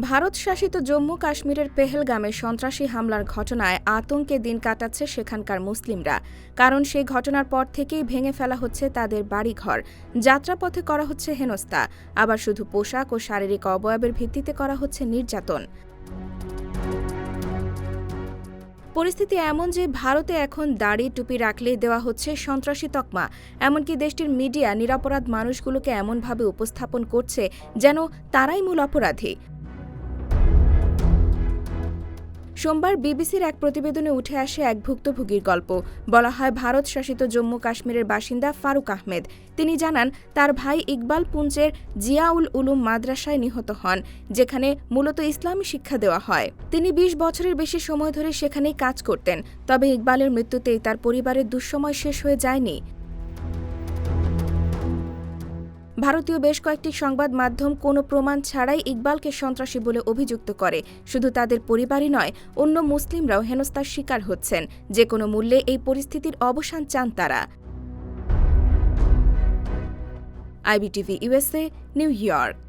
ভারত শাসিত জম্মু কাশ্মীরের পেহেলগামে সন্ত্রাসী হামলার ঘটনায় আতঙ্কে দিন কাটাচ্ছে সেখানকার মুসলিমরা। কারণ সেই ঘটনার পর থেকেই ভেঙে ফেলা হচ্ছে তাদের বাড়িঘর। যাত্রাপথে করা হচ্ছে হেনস্থা। আবার শুধু পোশাক ও শারীরিক অবয়বের ভিত্তিতে করা হচ্ছে নির্যাতন। পরিস্থিতি এমন যে ভারতে এখন দাড়ি টুপি রাখলেই দেওয়া হচ্ছে সন্ত্রাসী তকমা। এমনকি দেশটির মিডিয়া নিরাপরাধ মানুষগুলোকে এমনভাবে উপস্থাপন করছে যেন তারাই মূল অপরাধী। সোমবার বিবিসির এক প্রতিবেদনে উঠে আসে এক ভুক্তভোগীর গল্প। বলা হয়, ভারত শাসিত জম্মু কাশ্মীরের বাসিন্দা ফারুক আহমেদ। তিনি জানান, তার ভাই ইকবাল পুঞ্চের জিয়াউল উলুম মাদ্রাসায় নিহত হন, যেখানে মূলত ইসলামী শিক্ষা দেওয়া হয়। তিনি ২০ বছরের বেশি সময় ধরে সেখানেই কাজ করতেন, তবে ইকবালের মৃত্যুতেই তার পরিবারের দুঃসময় শেষ হয়ে যায়নি। ভারতীয় বেশ কয়েকটি সংবাদ মাধ্যম কোনো প্রমাণ ছাড়াই ইকবালকে সন্ত্রাসী বলে অভিযুক্ত করে। শুধু তাদের পরিবারই নয়, অন্য মুসলিমরাও হেনস্থার শিকার হচ্ছেন। যে কোনো মূল্যে এই পরিস্থিতির অবসান চান তারা। IBTV USA New York.